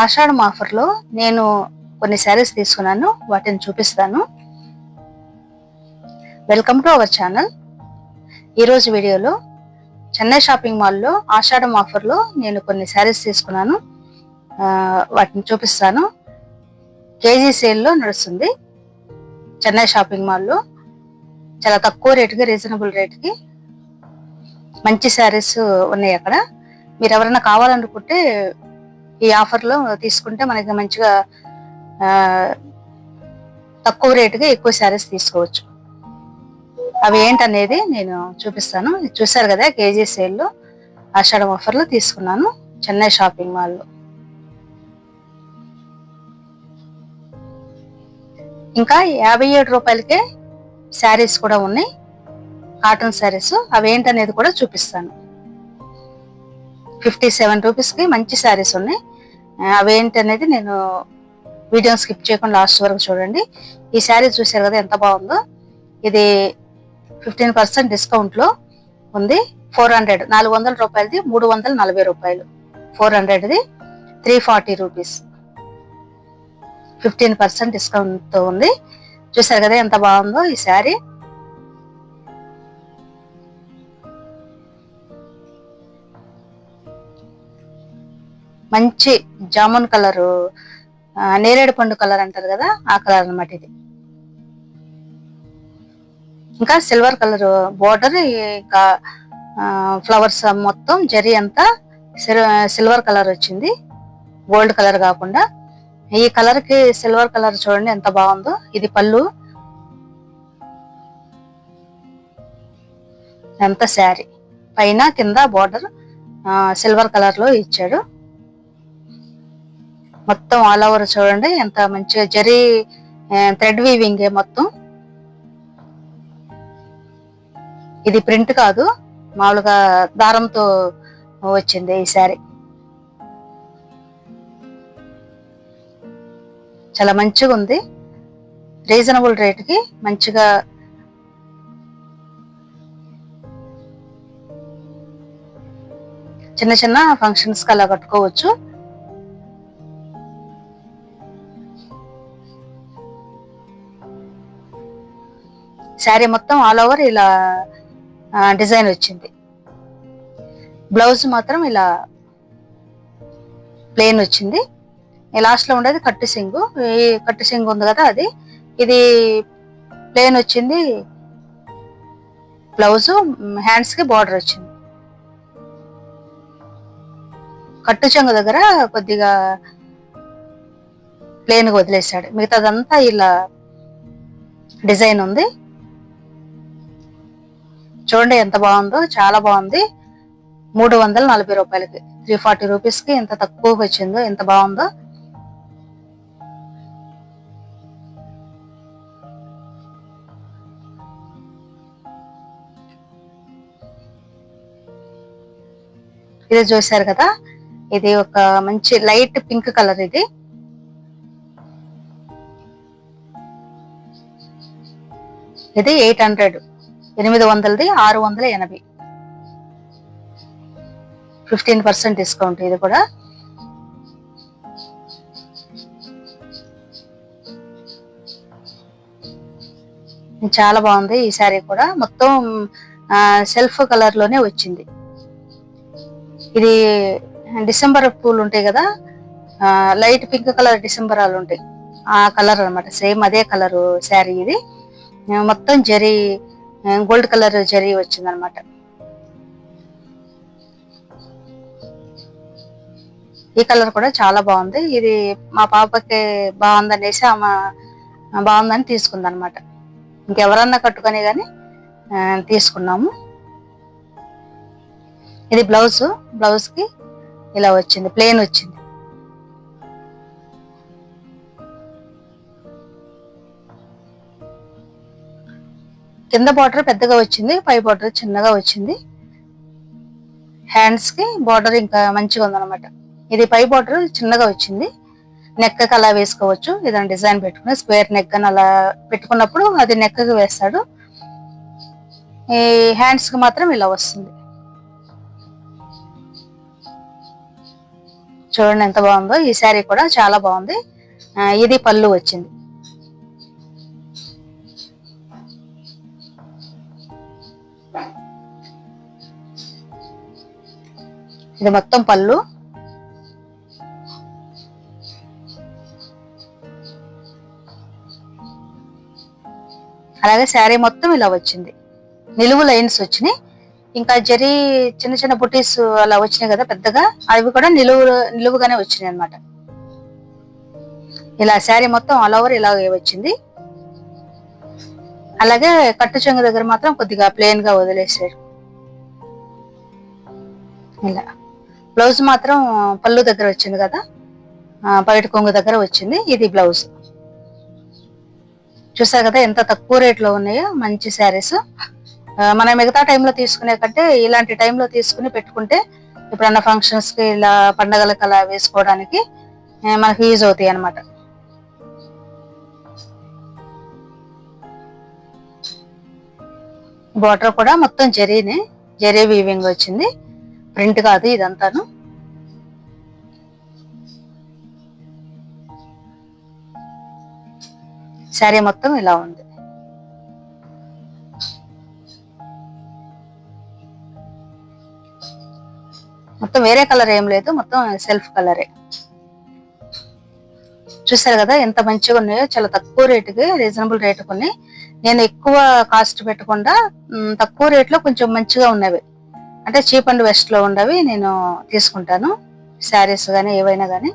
ఆషాఢం ఆఫర్లో నేను కొన్ని శారీస్ తీసుకున్నాను వాటిని చూపిస్తాను. వెల్కమ్ టు అవర్ ఛానల్ ఈరోజు వీడియోలో చెన్నై షాపింగ్ మాల్లో ఆషాఢం ఆఫర్లో నేను కొన్ని శారీస్ తీసుకున్నాను వాటిని చూపిస్తాను. కేజీ సేల్లో నడుస్తుంది చెన్నై షాపింగ్ మాల్లో. చాలా తక్కువ రేటుకి రీజనబుల్ రేటుకి మంచి శారీస్ ఉన్నాయి అక్కడ. మీరు ఎవరైనా కావాలనుకుంటే ఈ ఆఫర్లో తీసుకుంటే మనకి మంచిగా తక్కువ రేటుగా ఎక్కువ శారీస్ తీసుకోవచ్చు. అవి ఏంటనేది నేను చూపిస్తాను. చూసారు కదా కేజీ సేల్లో ఆషాఢం ఆఫర్లో తీసుకున్నాను చెన్నై షాపింగ్ మాల్లో. ఇంకా యాభై ఏడు రూపాయలకే శారీస్ కూడా ఉన్నాయి కాటన్ శారీస్. అవి ఏంటనేది కూడా చూపిస్తాను. ఫిఫ్టీ సెవెన్ రూపీస్కి మంచి శారీస్ ఉన్నాయి. అవేంటనేది అనేది నేను వీడియో స్కిప్ చేయకుండా లాస్ట్ వరకు చూడండి. ఈ శారీ చూసారు కదా ఎంత బాగుందో. ఇది ఫిఫ్టీన్ పర్సెంట్ డిస్కౌంట్లో ఉంది. ఫోర్ హండ్రెడ్ నాలుగు వందల రూపాయలది మూడు వందల నలభై రూపాయలు. Four హండ్రెడ్ది three forty rupees. Fifteen percent డిస్కౌంట్తో ఉంది. చూసారు కదా ఎంత బాగుందో ఈ శారీ. మంచి జామున్ కలర్ నేరేడు పండు కలర్ అంటారు కదా ఆ కలర్ అన్నమాట ఇది. ఇంకా సిల్వర్ కలర్ బోర్డర్ ఇంకా ఫ్లవర్స్ మొత్తం జరీ అంతా సిల్వర్ కలర్ వచ్చింది. గోల్డ్ కలర్ కాకుండా. ఈ కలర్కి సిల్వర్ కలర్ చూడండి ఎంత బాగుందో. ఇది పళ్ళు. ఎంత శారీ. పైన కింద బోర్డర్ సిల్వర్ కలర్లో ఇచ్చాడు. మొత్తం ఆల్ ఓవర్ చూడండి. ఎంత మంచిగా జరీ థ్రెడ్ వీవింగ్ మొత్తం. ఇది ప్రింట్ కాదు. మామూలుగా దారంతో వచ్చింది ఈ శారీ చాలా మంచిగా ఉంది. రీజనబుల్ రేట్కి మంచిగా చిన్న చిన్న ఫంక్షన్స్కి అలా కట్టుకోవచ్చు. శారీ మొత్తం ఆల్ ఓవర్ ఇలా డిజైన్ వచ్చింది. బ్లౌజ్ మాత్రం ఇలా ప్లేన్ వచ్చింది. లాస్ట్లో ఉండేది కట్టు సింగు. ఈ కట్టు సింగు ఉంది కదా అది. ఇది ప్లేన్ వచ్చింది. బ్లౌజ్ హ్యాండ్స్కి బార్డర్ వచ్చింది. కట్టు చెంగు దగ్గర కొద్దిగా ప్లేన్ వదిలేశాడు. మిగతాదంతా ఇలా డిజైన్ ఉంది. చూడండి ఎంత బాగుందో చాలా బాగుంది. మూడు వందల నలభై రూపాయలకి. త్రీ ఫార్టీ రూపీస్కి ఎంత తక్కువకి వచ్చిందో ఎంత బాగుందో. ఇది చూసారు కదా? ఇది ఒక మంచి లైట్ పింక్ కలర్ ఇది. ఇది ఎయిట్ హండ్రెడ్. ఎనిమిది వందలది ఆరు వందల ఎనభై. ఫిఫ్టీన్ పర్సెంట్ డిస్కౌంట్ ఇది కూడా. చాలా బాగుంది ఈ శారీ కూడా. మొత్తం సెల్ఫ్ కలర్లోనే వచ్చింది. ఇది డిసెంబర్ పూలు ఉంటాయి కదా లైట్ పింక్ కలర్ డిసెంబరాలు ఉంటాయి. ఆ కలర్ అన్నమాట సేమ్ అదే కలర్ శారీ ఇది. మొత్తం జరీ గోల్డ్ కలర్ జరీ వచ్చింది అనమాట ఈ కలర్ కూడా చాలా బాగుంది. ఇది మా పాపకి బాగుందనేసి ఆమె బాగుందని తీసుకుంది అనమాట ఇంకెవరన్నా కట్టుకొని కానీ తీసుకున్నాము. ఇది బ్లౌజ్ బ్లౌజ్కి ఇలా వచ్చింది ప్లేన్ వచ్చింది. కింద బార్డర్ పెద్దగా వచ్చింది పై బార్డర్ చిన్నగా వచ్చింది. హ్యాండ్స్కి బార్డర్ ఇంకా మంచిగా ఉందన్నమాట. ఇది పై బార్డర్ చిన్నగా వచ్చింది. నెక్కకి అలా వేసుకోవచ్చు. ఏదైనా డిజైన్ పెట్టుకుని స్క్వేర్ నెక్ అని అలా పెట్టుకున్నప్పుడు అది నెక్కకి వేస్తాడు. ఈ హ్యాండ్స్కి మాత్రం ఇలా వస్తుంది. చూడండి ఎంత బాగుందో. ఈ శారీ కూడా చాలా బాగుంది. ఇది పళ్ళు వచ్చింది. ఇది మొత్తం పళ్ళు. అలాగే శారీ మొత్తం ఇలా వచ్చింది. నిలువు లైన్స్ వచ్చినాయి. ఇంకా జరీ చిన్న చిన్న బుటీస్ అలా వచ్చినాయి కదా పెద్దగా. అవి కూడా నిలువు నిలువుగానే వచ్చినాయి అనమాట ఇలా శారీ మొత్తం ఆల్ ఓవర్ ఇలా వచ్చింది. అలాగే కట్టు చెంగు దగ్గర మాత్రం కొద్దిగా ప్లెయిన్గా వదిలేసారు ఇలా. బ్లౌజ్ మాత్రం పళ్ళు దగ్గర వచ్చింది కదా? బయట కొంగు దగ్గర వచ్చింది. ఇది బ్లౌజ్ చూసారు కదా ఎంత తక్కువ రేట్లో ఉన్నాయో? మంచి శారీస్ మనం మిగతా టైంలో తీసుకునే కంటే ఇలాంటి టైంలో తీసుకుని పెట్టుకుంటే ఎప్పుడన్నా ఫంక్షన్స్కి ఇలా పండగలకు అలా వేసుకోవడానికి మనకు మనకి యూజ్ అవుతాయి అనమాట బార్డర్ కూడా మొత్తం జరీనే జరీ వీవింగ్ వచ్చింది. ప్రింట్ కాదు ఇదంతాను. శారీ మొత్తం ఇలా ఉంది. మొత్తం వేరే కలర్ ఏం లేదు మొత్తం సెల్ఫ్ కలరే చూసారు కదా ఎంత మంచిగా ఉన్నాయో చాలా తక్కువ రేటుకి రీజనబుల్ రేటు కొన్ని నేను ఎక్కువ కాస్ట్ పెట్టకుండా తక్కువ రేట్లో కొంచెం మంచిగా ఉన్నవి. అంటే చీప్ అండ్ వెస్ట్లో ఉండవి నేను తీసుకుంటాను. శారీస్ కానీ ఏవైనా కానీ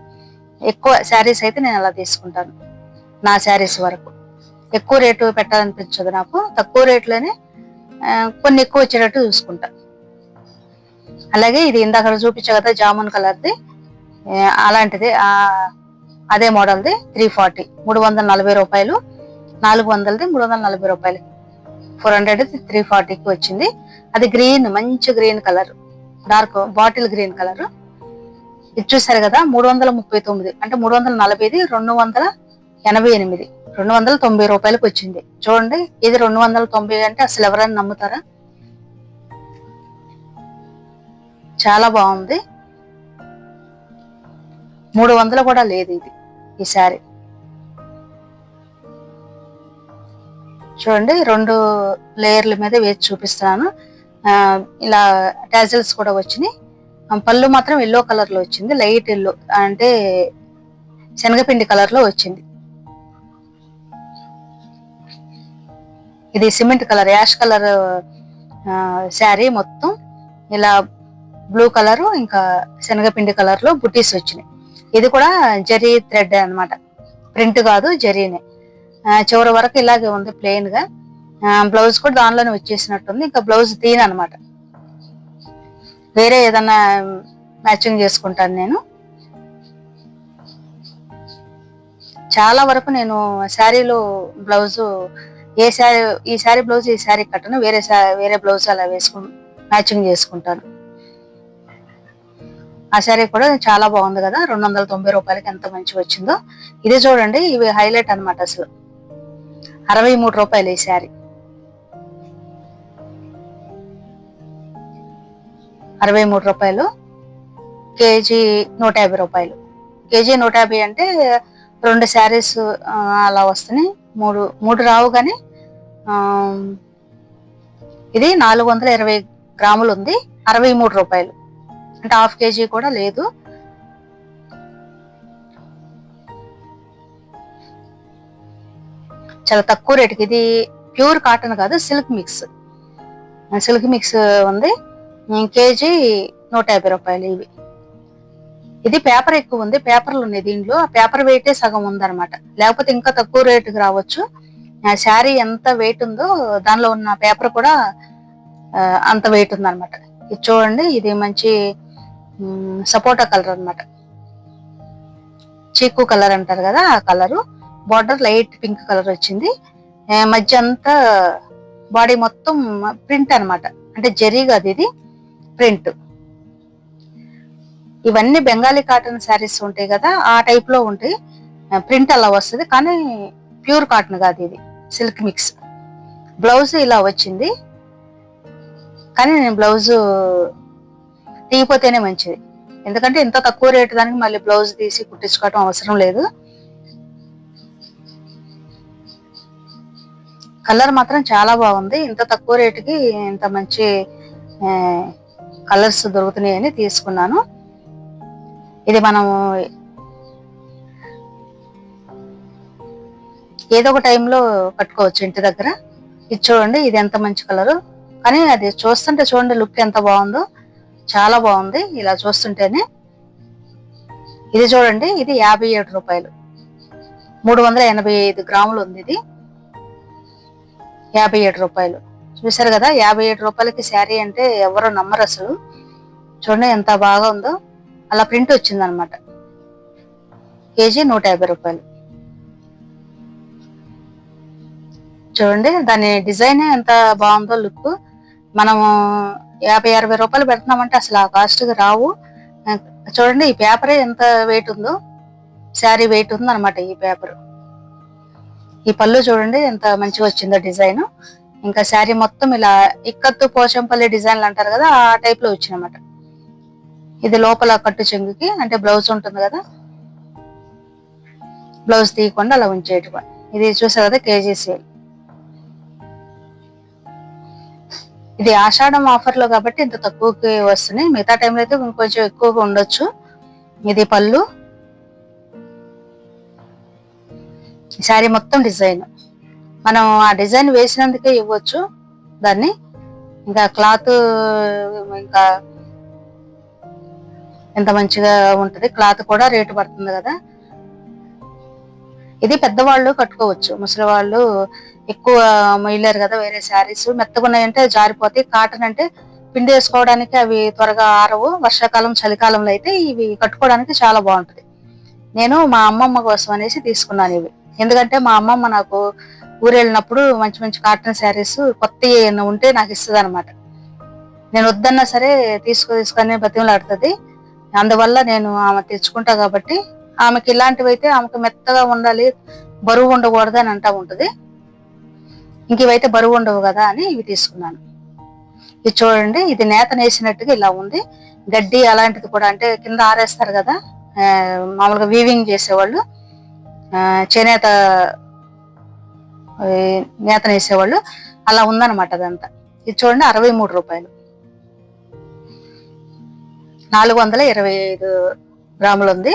ఎక్కువ శారీస్ అయితే నేను అలా తీసుకుంటాను. నా శారీస్ వరకు. ఎక్కువ రేటు పెట్టాలనిపించదు నాకు. తక్కువ రేట్లోనే కొన్ని ఎక్కువ వచ్చేటట్టు చూసుకుంటా. అలాగే ఇది ఇందాక చూపించా కదా జామున్ కలర్ది. అలాంటిది అదే మోడల్ది త్రీ ఫార్టీ మూడు వందల నలభై రూపాయలు. నాలుగు వందలది మూడు వందల నలభై రూపాయలు. ఫోర్ హండ్రెడ్ త్రీ ఫార్టీకి వచ్చింది. అది గ్రీన్ మంచి green colour dark bottle green colour ఇది చూసారు కదా మూడు వందల ముప్పై తొమ్మిది. అంటే మూడు వందల నలభైది రెండు వందల ఎనభై ఎనిమిది. రెండు వందల తొంభై రూపాయలకు వచ్చింది. చూడండి ఇది రెండు వందల తొంభై అంటే అసలు ఎవరైనా నమ్ముతారా? చాలా బాగుంది. మూడు వందలు కూడా లేదు ఇది ఈ శారీ. చూడండి రెండు లేయర్ల మీద వేసి చూపిస్తున్నాను. ఇలా టాజిల్స్ కూడా వచ్చినాయి. పళ్ళు మాత్రం ఎల్లో కలర్లో వచ్చింది లైట్ ఎల్లో అంటే శనగపిండి కలర్లో వచ్చింది. ఇది cement colour ash colour sari మొత్తం. ఇలా బ్లూ కలర్ ఇంకా శనగపిండి కలర్లో బుటీస్ వచ్చినాయి. ఇది కూడా జరీ థ్రెడ్ అన్నమాట. ప్రింట్ కాదు జరీనే. చివరి వరకు ఇలాగే ఉంది ప్లెయిన్గా. బ్లౌజ్ కూడా దానిలోనే వచ్చేసినట్టుంది. ఇంకా బ్లౌజ్ తీన్ అనమాట వేరే ఏదన్నా మ్యాచింగ్ చేసుకుంటాను నేను. చాలా వరకు నేను శారీలో బ్లౌజ్ ఏ శారీ ఈ శారీ బ్లౌజ్ ఈ శారీ కట్టను. వేరే వేరే బ్లౌజ్ అలా వేసుకు మ్యాచింగ్ చేసుకుంటాను. ఆ శారీ కూడా చాలా బాగుంది కదా. రెండు వందల తొంభై రూపాయలకి ఎంత మంచి వచ్చిందో. ఇది చూడండి ఇవి హైలైట్ అనమాట అసలు. అరవై మూడు రూపాయలు ఈ శారీ. అరవై మూడు రూపాయలు. కేజీ నూట యాభై రూపాయలు. కేజీ నూట యాభై అంటే రెండు శారీస్ అలా వస్తున్నాయి. మూడు మూడు రావు కానీ ఇది నాలుగు వందల ఇరవై గ్రాములు ఉంది. అరవై మూడు రూపాయలు. అంటే హాఫ్ కేజీ కూడా లేదు. చాలా తక్కువ రేటుకి. ఇది ప్యూర్ కాటన్ కాదు సిల్క్ మిక్స్. సిల్క్ మిక్స్ ఉంది. కేజీ నూట యాభై రూపాయలు ఇవి. ఇది పేపర్ ఎక్కువ ఉంది పేపర్లు ఉన్నాయి దీంట్లో. ఆ పేపర్ వెయిటే సగం ఉందన్నమాట. లేకపోతే ఇంకా తక్కువ రేటుకి రావచ్చు. ఆ శారీ ఎంత వెయిట్ ఉందో దానిలో ఉన్న పేపర్ కూడా అంత వెయిట్ ఉందన్నమాట. ఇది చూడండి ఇది మంచి సపోటా కలర్ అన్నమాట. చీకు కలర్ అంటారు కదా ఆ colour. Border light pink colour వచ్చింది. మధ్య అంతా బాడీ మొత్తం ప్రింట్ అనమాట అంటే జరీ కాదు ఇది ప్రింట్. ఇవన్నీ బెంగాలీ కాటన్ శారీస్ ఉంటాయి కదా ఆ టైప్లో ఉంటాయి. ప్రింట్ అలా వస్తుంది కానీ ప్యూర్ కాటన్ కాదు ఇది సిల్క్ మిక్స్. బ్లౌజ్ ఇలా వచ్చింది కానీ నేను బ్లౌజ్ తీయపోతేనే మంచిది. ఎందుకంటే ఇంత తక్కువ రేటు దానికి మళ్ళీ బ్లౌజ్ తీసి కుట్టించుకోవడం అవసరం లేదు. కలర్ మాత్రం చాలా బాగుంది. ఇంత తక్కువ రేటుకి ఇంత మంచి కలర్స్ దొరుకుతున్నాయని తీసుకున్నాను. ఇది మనం ఏదో ఒక టైంలో కట్టుకోవచ్చు ఇంటి దగ్గర. ఇది చూడండి ఇది ఎంత మంచి కలరు. కానీ అది చూస్తుంటే చూడండి లుక్ ఎంత బాగుందో. చాలా బాగుంది ఇలా చూస్తుంటేనే. ఇది చూడండి ఇది యాభై ఏడు రూపాయలు. మూడు వందల ఎనభై ఐదు గ్రాములు ఉంది ఇది. యాభై ఏడు రూపాయలు. చూసారు కదా యాభై ఏడు రూపాయలకి శారీ అంటే ఎవరు నమ్మరు అసలు. చూడండి ఎంత బాగా ఉందో. అలా ప్రింట్ వచ్చింది అనమాట కేజీ నూట యాభై రూపాయలు. చూడండి దాని డిజైన్ ఎంత బాగుందో లుక్. మనము యాభై అరవై రూపాయలు పెడుతున్నామంటే అసలు ఆ కాస్ట్కి రావు. చూడండి ఈ పేపరే ఎంత వెయిట్ ఉందో. శారీ వెయిట్ ఉందన్నమాట ఈ పేపర్. ఈ పళ్ళు చూడండి ఎంత మంచిగా వచ్చిందో డిజైన్. ఇంకా శారీ మొత్తం ఇలా ఇక్కత్తు పోచంపల్లి డిజైన్లు అంటారు కదా ఆ టైప్లో వచ్చినమాట. ఇది లోపల కట్టు చెంగుకి అంటే బ్లౌజ్ ఉంటుంది కదా. బ్లౌజ్ తీయకుండా అలా ఉంచేయటం. ఇది చూసారు కదా కేజీ సేల్. ఇది ఆషాఢం ఆఫర్లో కాబట్టి ఇంత తక్కువకి వస్తున్నాయి. మిగతా టైంలో అయితే ఇంకొంచెం ఎక్కువగా ఉండొచ్చు. ఇది పళ్ళు. శారీ మొత్తం డిజైన్. మనం ఆ డిజైన్ వేసినందుకే ఇవ్వచ్చు. దాన్ని ఇంకా క్లాత్ ఇంకా ఎంత మంచిగా ఉంటుంది క్లాత్ కూడా రేటు పడుతుంది కదా. ఇది పెద్దవాళ్ళు కట్టుకోవచ్చు. ముసలి వాళ్ళు ఎక్కువ మొయ్యలేరు కదా వేరే శారీస్. మెత్తగా ఉన్నాయంటే జారిపోతాయి. కాటన్ అంటే పిండి వేసుకోవడానికి అవి త్వరగా ఆరవు. వర్షాకాలం చలికాలంలో అయితే ఇవి కట్టుకోవడానికి చాలా బాగుంటుంది. నేను మా అమ్మమ్మ కోసం అనేసి తీసుకున్నాను ఇవి. ఎందుకంటే మా అమ్మమ్మ నాకు ఊరు వెళ్ళినప్పుడు మంచి మంచి కాటన్ శారీస్ కొత్త ఉంటే నాకు ఇస్తుంది అనమాట నేను వద్దన్నా సరే తీసుకు తీసుకొని బతిమలాడుతుంది. అందువల్ల నేను ఆమె తెచ్చుకుంటా కాబట్టి ఆమెకి ఇలాంటివి అయితే ఆమెకు మెత్తగా ఉండాలి బరువు ఉండకూడదు అని అంటా ఉంటుంది. ఇంక ఇవైతే బరువు ఉండవు కదా అని ఇవి తీసుకున్నాను. ఇది చూడండి ఇది నేత నేసినట్టుగా ఇలా ఉంది. గడ్డి అలాంటిది కూడా అంటే కింద ఆరేస్తారు కదా మామూలుగా వీవింగ్ చేసేవాళ్ళు. చేనేత నేతను నేసేవాళ్ళు అలా ఉందన్నమాట అదంతా. ఇది చూడండి అరవై మూడు రూపాయలు. నాలుగు వందల ఇరవై ఐదు గ్రాములు ఉంది.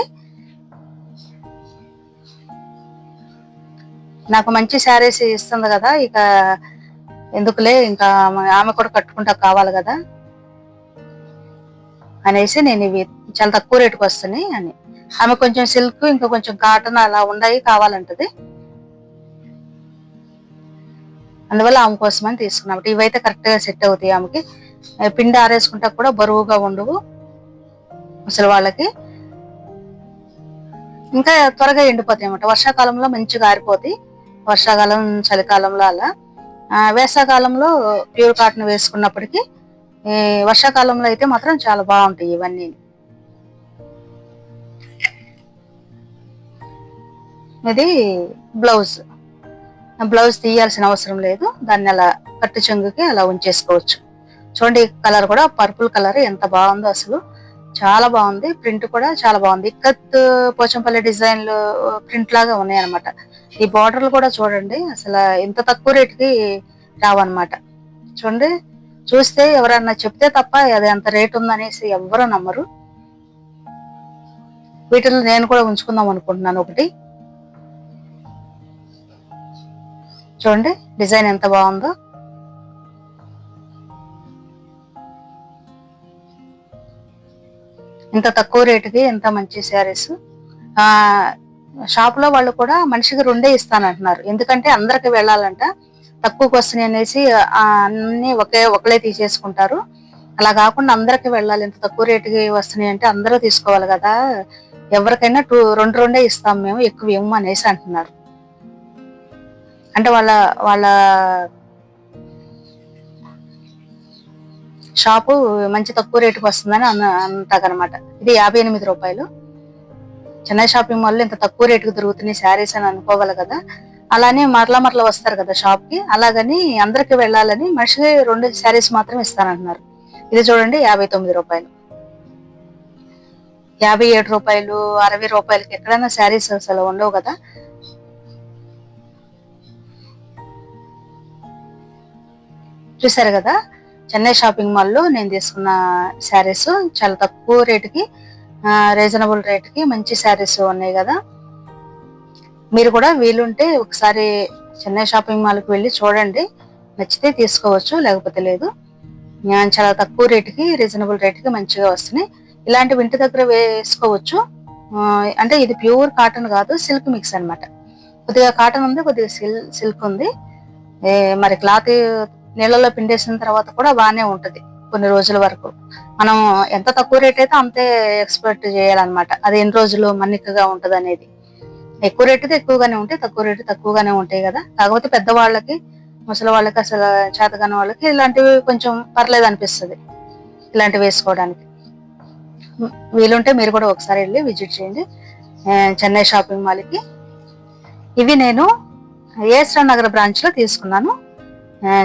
నాకు మంచి శారీస్ ఇస్తుంది కదా ఇక ఎందుకులే ఇంకా ఆమె కూడా కట్టుకుంటా కావాలి కదా అనేసి నేను ఇవి చాలా తక్కువ రేటుకి వస్తున్నాయి అని. ఆమె కొంచెం సిల్క్ ఇంకా కొంచెం కాటన్ అలా ఉన్నాయి కావాలంటది. అందువల్ల ఆమె కోసం అని తీసుకున్నాం ఇవైతే కరెక్ట్గా సెట్ అవుతాయి ఆమెకి. పిండి ఆరేసుకుంటా కూడా బరువుగా ఉండవు అసలు వాళ్ళకి. ఇంకా త్వరగా ఎండిపోతాయి అన్నమాట. వర్షాకాలంలో మంచిగా ఆరిపోతాయి. వర్షాకాలం చలికాలంలో అలా. వేసవకాలంలో ప్యూర్ కాటన్ వేసుకున్నప్పటికీ వర్షాకాలంలో అయితే మాత్రం చాలా బాగుంటాయి ఇవన్నీ. ఇది బ్లౌజ్. బ్లౌజ్ తీయాల్సిన అవసరం లేదు. దాన్ని అలా కట్టు చెంగుకి అలా ఉంచేసుకోవచ్చు. చూడండి కలర్ కూడా పర్పుల్ కలర్ ఎంత బాగుందో అసలు. చాలా బాగుంది. ప్రింట్ కూడా చాలా బాగుంది. ఇక్కత్ పోచంపల్లి డిజైన్లు ప్రింట్ లాగా ఉన్నాయన్నమాట. ఈ బార్డర్లు కూడా చూడండి అసలు ఇంత తక్కువ రేటుకి రావన్నమాట. చూడండి చూస్తే ఎవరన్నా చెప్తే తప్ప అది ఎంత రేట్ ఉందనేసి ఎవరు నమ్మరు. వీటిలో నేను కూడా ఉంచుకుందాం అనుకుంటున్నాను ఒకటి. చూడండి డిజైన్ ఎంత బాగుందో. ఇంత తక్కువ రేటుకి ఎంత మంచి శారీస్. ఆ షాప్లో వాళ్ళు కూడా మనిషికి రెండే ఇస్తానంటున్నారు. ఎందుకంటే అందరికి వెళ్ళాలంట. తక్కువకి వస్తున్నాయి అనేసి అన్ని ఒకే ఒకలే తీసేసుకుంటారు. అలా కాకుండా అందరికి వెళ్ళాలి. ఇంత తక్కువ రేటుకి వస్తున్నాయి అంటే అందరూ తీసుకోవాలి కదా. ఎవరికైనా టూ రెండు రెండే ఇస్తాం మేము ఎక్కువ ఇవ్వమనేసి అంటున్నారు. అంటే వాళ్ళ వాళ్ళ షాపు మంచి తక్కువ రేటుకి వస్తుందని అన్న అంటారనమాట ఇది యాభై ఎనిమిది రూపాయలు. చెన్నై షాపింగ్ మాల్ ఇంత తక్కువ రేటుకు దొరుకుతున్నాయి శారీస్ అని అనుకోవాలి కదా. అలానే మరలా మరలా వస్తారు కదా షాప్కి అలాగని అందరికి వెళ్ళాలని మనిషికి రెండు శారీస్ మాత్రం ఇస్తానంటున్నారు. ఇది చూడండి యాభై తొమ్మిది రూపాయలు. యాభై ఏడు రూపాయలు అరవై రూపాయలకి ఎక్కడైనా శారీస్ అసలు ఉండవు కదా. చూసారు కదా? చెన్నై షాపింగ్ మాల్లో నేను తీసుకున్న శారీస్ చాలా తక్కువ రేటుకి రీజనబుల్ రేటుకి మంచి శారీస్ ఉన్నాయి కదా? మీరు కూడా వీలుంటే ఒకసారి చెన్నై షాపింగ్ మాల్కి వెళ్ళి చూడండి. నచ్చితే తీసుకోవచ్చు లేకపోతే లేదు. చాలా తక్కువ రేటుకి రీజనబుల్ రేటుకి మంచిగా వస్తున్నాయి. ఇలాంటివి ఇంటి దగ్గర వేసుకోవచ్చు. అంటే ఇది ప్యూర్ కాటన్ కాదు సిల్క్ మిక్స్ అన్నమాట. కొద్దిగా కాటన్ ఉంది కొద్దిగా సిల్ సిల్క్ ఉంది. మరి క్లాత్ నీళ్ళలో పిండేసిన తర్వాత కూడా బాగానే ఉంటుంది కొన్ని రోజుల వరకు. మనం ఎంత తక్కువ రేట్ అయితే అంతే ఎక్స్పెక్ట్ చేయాలన్నమాట. అది ఎన్ని రోజులు మన్నికగా ఉంటుంది అనేది ఎక్కువ రేట్ అయితే ఎక్కువగానే ఉంటాయి తక్కువ రేటు తక్కువగానే ఉంటాయి కదా. కాకపోతే పెద్దవాళ్ళకి ముసలి వాళ్ళకి అసలు చేతగాని వాళ్ళకి ఇలాంటివి కొంచెం పర్లేదు అనిపిస్తుంది ఇలాంటివి వేసుకోవడానికి. వీలుంటే మీరు కూడా ఒకసారి వెళ్ళి విజిట్ చేయండి. చెన్నై షాపింగ్ మాల్కి ఇవి నేను ఏఎస్ఆర్ నగర్ బ్రాంచ్లో తీసుకున్నాను.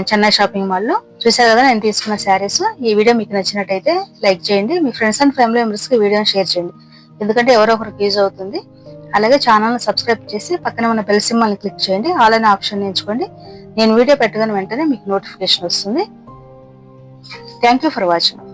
చెన్నై షాపింగ్ మాల్లో చూసారు కదా నేను తీసుకున్న శారీస్. ఈ వీడియో మీకు నచ్చినట్టయితే లైక్ చేయండి. మీ ఫ్రెండ్స్ అండ్ ఫ్యామిలీ మెంబర్స్కి వీడియోని షేర్ చేయండి. ఎందుకంటే ఎవరో ఒకరికి యూజ్ అవుతుంది. అలాగే ఛానల్ని సబ్స్క్రైబ్ చేసి పక్కన ఉన్న బెల్ సింబల్ క్లిక్ చేయండి. ఆల్ అనే ఆప్షన్ ఎంచుకోండి. నేను వీడియో పెట్టగానే వెంటనే మీకు నోటిఫికేషన్ వస్తుంది. Thank you for watching